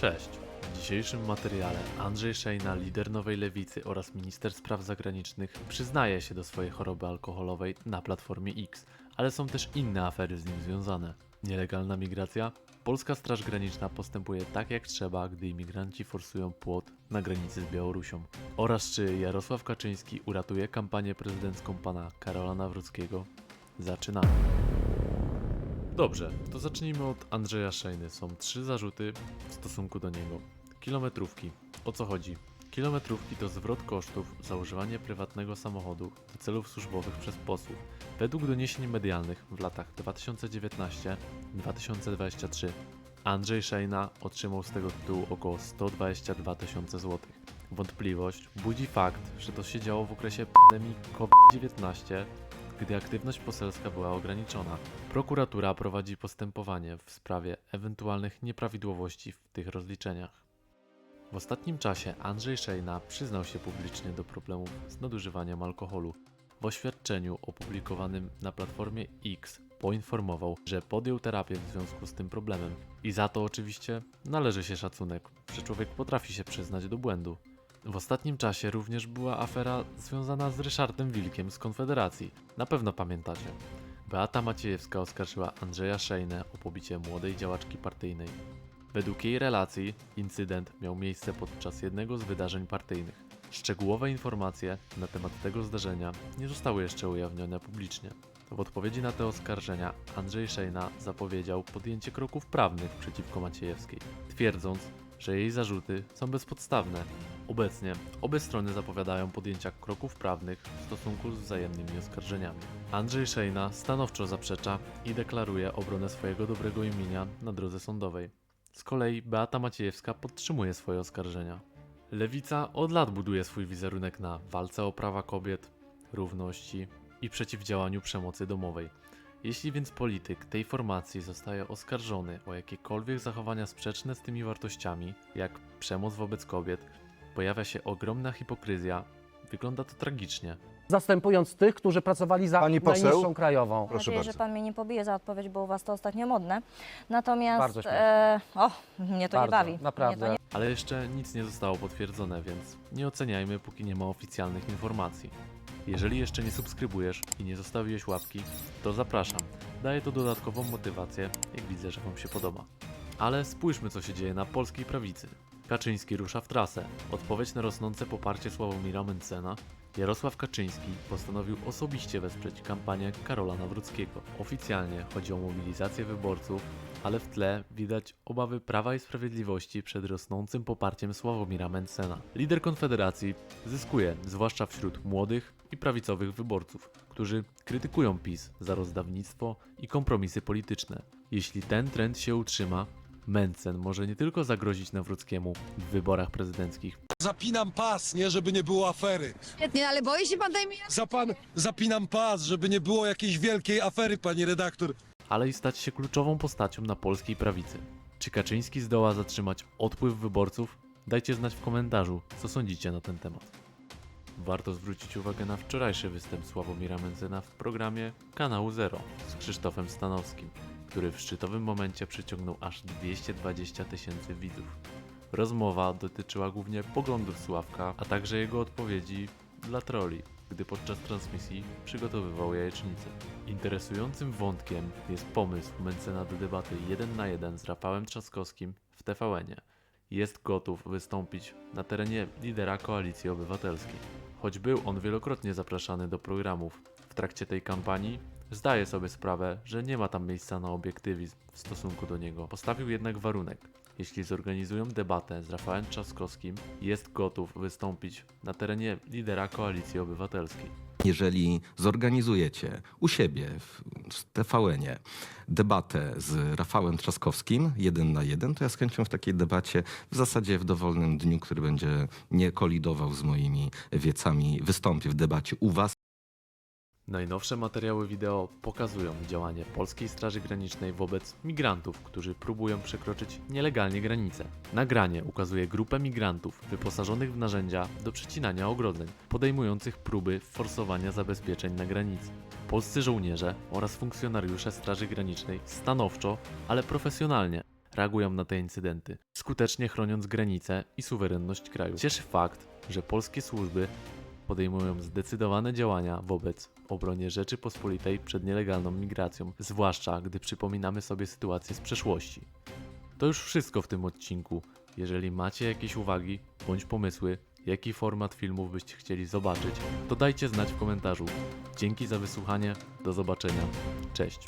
Cześć. W dzisiejszym materiale Andrzej Szejna, lider Nowej Lewicy oraz minister spraw zagranicznych przyznaje się do swojej choroby alkoholowej na Platformie X, ale są też inne afery z nim związane. Nielegalna migracja? Polska Straż Graniczna postępuje tak jak trzeba, gdy imigranci forsują płot na granicy z Białorusią. Oraz czy Jarosław Kaczyński uratuje kampanię prezydencką pana Karola Nawrockiego? Zaczynamy. Dobrze, to zacznijmy od Andrzeja Szejny. Są trzy zarzuty w stosunku do niego. Kilometrówki. O co chodzi? Kilometrówki to zwrot kosztów za używanie prywatnego samochodu do celów służbowych przez posłów. Według doniesień medialnych w latach 2019-2023 Andrzej Szejna otrzymał z tego tytułu około 122 tysiące złotych. Wątpliwość budzi fakt, że to się działo w okresie pandemii COVID-19, gdy aktywność poselska była ograniczona. Prokuratura prowadzi postępowanie w sprawie ewentualnych nieprawidłowości w tych rozliczeniach. W ostatnim czasie Andrzej Szejna przyznał się publicznie do problemów z nadużywaniem alkoholu. W oświadczeniu opublikowanym na platformie X poinformował, że podjął terapię w związku z tym problemem. I za to oczywiście należy się szacunek, że człowiek potrafi się przyznać do błędu. W ostatnim czasie również była afera związana z Ryszardem Wilkiem z Konfederacji. Na pewno pamiętacie. Beata Maciejewska oskarżyła Andrzeja Szejnę o pobicie młodej działaczki partyjnej. Według jej relacji incydent miał miejsce podczas jednego z wydarzeń partyjnych. Szczegółowe informacje na temat tego zdarzenia nie zostały jeszcze ujawnione publicznie. W odpowiedzi na te oskarżenia Andrzej Szejna zapowiedział podjęcie kroków prawnych przeciwko Maciejewskiej, twierdząc, że jej zarzuty są bezpodstawne. Obecnie obie strony zapowiadają podjęcia kroków prawnych w stosunku z wzajemnymi oskarżeniami. Andrzej Szejna stanowczo zaprzecza i deklaruje obronę swojego dobrego imienia na drodze sądowej. Z kolei Beata Maciejewska podtrzymuje swoje oskarżenia. Lewica od lat buduje swój wizerunek na walce o prawa kobiet, równości i przeciwdziałaniu przemocy domowej. Jeśli więc polityk tej formacji zostaje oskarżony o jakiekolwiek zachowania sprzeczne z tymi wartościami, jak przemoc wobec kobiet, pojawia się ogromna hipokryzja. Wygląda to tragicznie. zastępując tych, którzy pracowali za Pani poseł? najniższą krajową. Proszę Mam nadzieję, bardzo. że pan mnie nie pobije za odpowiedź, bo u was to ostatnio modne. Natomiast. Bardzo śmieszne. e, o, mnie to Bardzo, nie bawi. naprawdę. Mnie to nie Ale jeszcze nic nie zostało potwierdzone, więc nie oceniajmy, póki nie ma oficjalnych informacji. Jeżeli jeszcze nie subskrybujesz i nie zostawiłeś łapki, to zapraszam. Daje to dodatkową motywację, jak widzę, że Wam się podoba. Ale spójrzmy, co się dzieje na polskiej prawicy. Kaczyński rusza w trasę. Odpowiedź na rosnące poparcie Sławomira Mencena. Jarosław Kaczyński postanowił osobiście wesprzeć kampanię Karola Nawrockiego. Oficjalnie chodzi o mobilizację wyborców, ale w tle widać obawy Prawa i Sprawiedliwości przed rosnącym poparciem Sławomira Mencena. Lider Konfederacji zyskuje, zwłaszcza wśród młodych i prawicowych wyborców, którzy krytykują PiS za rozdawnictwo i kompromisy polityczne. Jeśli ten trend się utrzyma, Mencen może nie tylko zagrozić Nawrockiemu w wyborach prezydenckich, Zapinam pas, nie, żeby nie było afery. Świetnie, ale boi się pan tej Za pan zapinam pas, żeby nie było jakiejś wielkiej afery, pani redaktor. ale i stać się kluczową postacią na polskiej prawicy. Czy Kaczyński zdoła zatrzymać odpływ wyborców? Dajcie znać w komentarzu, co sądzicie na ten temat. Warto zwrócić uwagę na wczorajszy występ Sławomira Mencena w programie Kanału Zero z Krzysztofem Stanowskim, który w szczytowym momencie przyciągnął aż 220 tysięcy widzów. Rozmowa dotyczyła głównie poglądów Sławka, a także jego odpowiedzi dla troli, gdy podczas transmisji przygotowywał jajecznicę. Interesującym wątkiem jest pomysł Mencena do debaty 1 na 1 z Rafałem Trzaskowskim w TVN-ie. Jest gotów wystąpić na terenie lidera Koalicji Obywatelskiej. Choć był on wielokrotnie zapraszany do programów w trakcie tej kampanii, zdaje sobie sprawę, że nie ma tam miejsca na obiektywizm w stosunku do niego. Postawił jednak warunek. Jeśli zorganizują debatę z Rafałem Trzaskowskim, jest gotów wystąpić na terenie lidera Koalicji Obywatelskiej. Jeżeli zorganizujecie u siebie w, w TVN-ie debatę z Rafałem Trzaskowskim, jeden na jeden, to ja z chęcią w takiej debacie, w zasadzie w dowolnym dniu, który będzie nie kolidował z moimi wiecami, wystąpię w debacie u Was. Najnowsze materiały wideo pokazują działanie Polskiej Straży Granicznej wobec migrantów, którzy próbują przekroczyć nielegalnie granicę. Nagranie ukazuje grupę migrantów wyposażonych w narzędzia do przecinania ogrodzeń, podejmujących próby forsowania zabezpieczeń na granicy. Polscy żołnierze oraz funkcjonariusze Straży Granicznej stanowczo, ale profesjonalnie reagują na te incydenty, skutecznie chroniąc granice i suwerenność kraju. Cieszy fakt, że polskie służby podejmują zdecydowane działania wobec obronie Rzeczypospolitej przed nielegalną migracją, zwłaszcza gdy przypominamy sobie sytuację z przeszłości. To już wszystko w tym odcinku. Jeżeli macie jakieś uwagi bądź pomysły, jaki format filmów byście chcieli zobaczyć, to dajcie znać w komentarzu. Dzięki za wysłuchanie, do zobaczenia, cześć.